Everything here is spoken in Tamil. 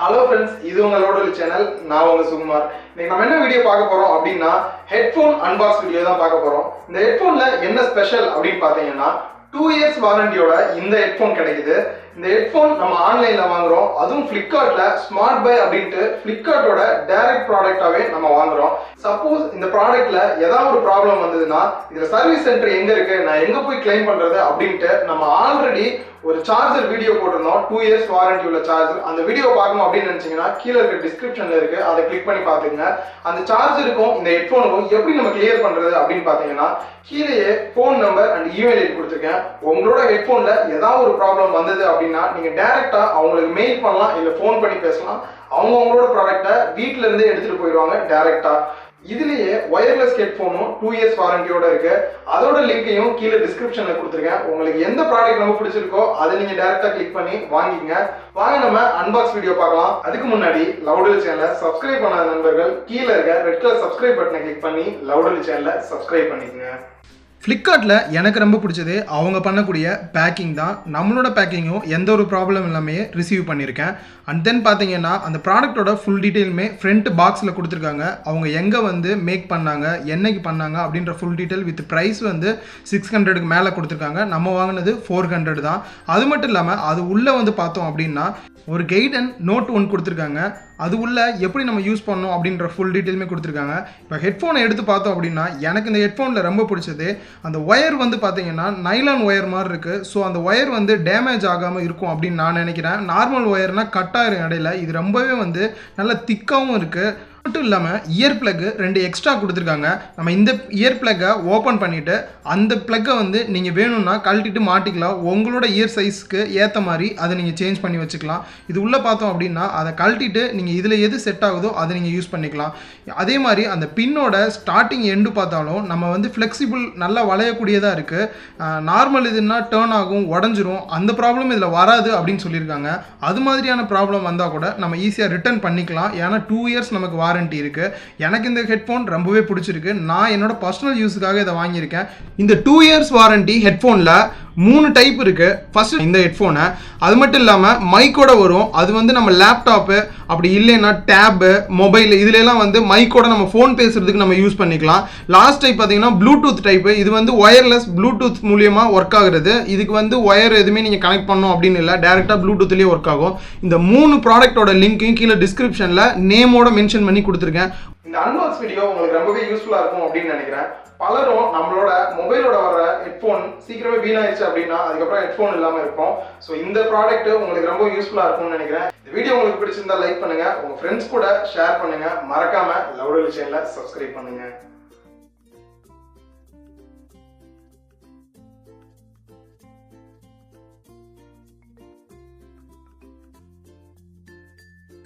ஹலோ ஃப்ரெண்ட்ஸ் இது உங்களோட சேனல் நான் உங்க சுகுமார். இன்னைக்கு நம்ம என்ன வீடியோ பார்க்க போறோம் அப்படின்னா ஹெட்ஃபோன் அன்பாக்ஸ் வீடியோ தான் பார்க்க போறோம். இந்த ஹெட்ஃபோன்ல என்ன ஸ்பெஷல் அப்படின்னு பார்த்தீங்கன்னா டூ இயர்ஸ் வாரண்டியோட இந்த ஹெட்ஃபோன் கிடைக்குது. இந்த ஹெட்ஃபோன் நம்ம ஆன்லைன்ல வாங்குறோம். அதுவும் பிளிப்கார்ட்ல ஸ்மார்ட் பை அப்படின்ட்டு பிளிப்கார்ட்டோட டைரக்ட் ப்ராடக்டாவே நம்ம வாங்குறோம். சப்போஸ் இந்த ப்ராடக்ட்ல ஏதாவது ஒரு ப்ராப்ளம் வந்ததுன்னா இதுல சர்வீஸ் சென்டர் எங்க இருக்கு? நான் எங்க போய் கிளைம் பண்றது? அப்படின்ட்டு நம்ம ஆல்ரெடி ஒரு சார்ஜர் வீடியோ போட்டிருந்தோம். டூ இயர்ஸ் வாரண்டி உள்ள சார்ஜர் அந்த வீடியோ பார்க்கணும் அப்படின்னு நினைச்சீங்கன்னா கீழே இருக்க டிஸ்கிரிப்ஷன்ல இருக்கு. அதை கிளிக் பண்ணி பாத்துங்க அந்த சார்ஜருக்கும் இந்த ஹெட்ஃபோனுக்கும் எப்படி நம்ம கிளியர் பண்றது அப்படின்னு பாத்தீங்கன்னா கீழேயே phone number and email ID கொடுத்துருக்கேன். உங்களோட ஹெட்ஃபோன்ல ஏதாவது ஒரு ப்ராப்ளம் வந்தது அப்படின்னு நீங்கள் டேரெக்டா அவங்களுக்கு மெயில் பண்ணலாம் இல்லை ஃபோன் பண்ணி பேசலாம். அவங்க அவங்களோட ப்ராடக்ட்டை வீட்டிலேருந்தே இருந்தே போயிடுவாங்க டேரெக்டாக இதுலேயே ஒயர்லெஸ் ஹெட்ஃபோனும் டூ இயர்ஸ் வாரண்டியோட இருக்கு. அதோட லிங்கையும் கீழே டிஸ்கிரிப்ஷனில் கொடுத்துருக்கேன். உங்களுக்கு எந்த ப்ராடக்ட் ரொம்ப பிடிச்சிருக்கோ அதை நீங்கள் டேரெக்டாக கிளிக் பண்ணி வாங்கிங்க வாங்க நம்ம அன்பாக்ஸ் வீடியோ பார்க்கலாம். அதுக்கு முன்னாடி லவுடல் சேனலை சப்ஸ்கிரைப் பண்ணாத நண்பர்கள் கீழே இருக்க ரெட் கலர் சப்ஸ்கிரைப் பட்டனை கிளிக் பண்ணி லவுடல் சேனலை சப்ஸ்கிரைப் பண்ணிக்கோங்க. ஃப்ளிப்கார்ட்டில் எனக்கு ரொம்ப பிடிச்சது அவங்க பண்ணக்கூடிய பேக்கிங் தான். நம்மளோட பேக்கிங்கும் எந்த ஒரு ப்ராப்ளம் இல்லாமையே ரிசீவ் பண்ணியிருக்கேன். அண்ட் தென் பார்த்தீங்கன்னா அந்த ப்ராடக்ட்டோட ஃபுல் டீட்டெயிலுமே ஃப்ரண்ட் பாக்ஸில் கொடுத்துருக்காங்க. அவங்க எங்கே வந்து மேக் பண்ணாங்க என்னைக்கு பண்ணாங்க அப்படின்ற ஃபுல் டீட்டெயில் வித் ப்ரைஸ் வந்து சிக்ஸ் ஹண்ட்ரடுக்கு மேலே கொடுத்துருக்காங்க. நம்ம வாங்கினது ஃபோர் ஹண்ட்ரட் தான். அது மட்டும் இல்லாமல் அது உள்ளே வந்து பார்த்தோம் அப்படின்னா ஒரு கைடன் நோட் ஒன் கொடுத்துருக்காங்க. அது உள்ள எப்படி நம்ம யூஸ் பண்ணோம் அப்படின்ற ஃபுல் டீட்டெயிலுமே கொடுத்துருக்காங்க. இப்போ ஹெட்ஃபோனை எடுத்து பார்த்தோம் அப்படின்னா எனக்கு இந்த ஹெட்ஃபோனில் ரொம்ப பிடிச்சது. அந்த ஒயர் வந்து பார்த்தீங்கன்னா நைலான் ஒயர் மாதிரி இருக்குது ஸோ அந்த ஒயர் வந்து டேமேஜ் ஆகாமல் இருக்கும் அப்படின்னு நான் நினைக்கிறேன். நார்மல் ஒயர்னால் கட்டாயிரும் இடையில. இது ரொம்பவே வந்து நல்ல திக்காகவும் இருக்குது மட்டும் இல்லாமல் இயர் பிளக்கு ரெண்டு எக்ஸ்ட்ரா கொடுத்துருக்காங்க. நம்ம இந்த இயர் பிளக்கை ஓப்பன் பண்ணிவிட்டு அந்த பிளக்கை வந்து நீங்கள் வேணும்னா கழட்டிட்டு மாட்டிக்கலாம். உங்களோட இயர் சைஸ்க்கு ஏற்ற மாதிரி அதை நீங்கள் சேஞ்ச் பண்ணி வச்சுக்கலாம். இது உள்ளே பார்த்தோம் அப்படின்னா அதை கழட்டிட்டு நீங்கள் இதில் எது செட் ஆகுதோ அதை நீங்கள் யூஸ் பண்ணிக்கலாம். அதே மாதிரி அந்த பின்னோட ஸ்டார்டிங் எண்டு பார்த்தாலும் நம்ம வந்து ஃப்ளெக்சிபிள் நல்லா வளையக்கூடியதாக இருக்குது நார்மல் இதுன்னா டேர்ன் ஆகும் உடஞ்சிரும். அந்த ப்ராப்ளம் இதில் வராது அப்படின்னு சொல்லியிருக்காங்க. அது மாதிரியான ப்ராப்ளம் வந்தால் கூட நம்ம ஈஸியாக ரிட்டர்ன் பண்ணிக்கலாம். ஏன்னா டூ இயர்ஸ் நமக்கு வாரண்டி இருக்குது எனக்கு இந்த ஹெட்ஃபோன் ரொம்பவே பிடிச்சிருக்கு. நான் என்னோட பர்சனல் யூஸுக்காக இதை வாங்கியிருக்கேன். இந்த டூ இயர்ஸ் வாரண்டி ஹெட்ஃபோனில் மூணு டைப் இருக்குது ஃபர்ஸ்ட் இந்த ஹெட்ஃபோனை அது மட்டும் இல்லாமல் மைக்கோட வரும். அது வந்து நம்ம லேப்டாப்பு அப்படி இல்லைன்னா டேபு மொபைல் இதுலலாம் வந்து மைக்கோட நம்ம ஃபோன் பேசுறதுக்கு நம்ம யூஸ் பண்ணிக்கலாம். லாஸ்ட் டைப் பார்த்தீங்கன்னா ப்ளூடூத் டைப்பு இது வந்து ஒயர்லெஸ் ப்ளூடூத் மூலியமாக ஒர்க் ஆகுறது. இதுக்கு வந்து ஒயர் எதுவுமே நீங்கள் கனெக்ட் பண்ணணும் அப்படின்னு இல்லை. டேரெக்டாக ப்ளூடூத்லேயே ஒர்க் ஆகும். இந்த மூணு ப்ராடக்ட்டோட லிங்க்கையும் கீழே டிஸ்கிரிப்ஷனில் நேமோட மென்ஷன் பண்ணி கொடுத்துருக்கேன். இந்த அன்பாக்ஸ் வீடியோ உங்களுக்கு ரொம்பவே யூஸ்ஃபுல்லாக இருக்கும் அப்படின்னு நினைக்கிறேன். பலரும் நம்மளோட மொபைலோட வர ஹெட்ஃபோன் சீக்கிரமே வீணாயிருச்சு அப்படின்னா அதுக்கப்புறம் ஹெட்ஃபோன் இல்லாமல் இருக்கும். ஸோ இந்த ப்ராடக்ட் உங்களுக்கு ரொம்ப யூஸ்ஃபுல்லாக இருக்கும்னு நினைக்கிறேன். இந்த வீடியோ உங்களுக்கு பிடிச்சிருந்தா லைக் பண்ணுங்க. உங்க ஃப்ரெண்ட்ஸ் கூட ஷேர் பண்ணுங்க. மறக்காம லவ்டல் சேனலை சப்ஸ்கிரைப் பண்ணுங்க.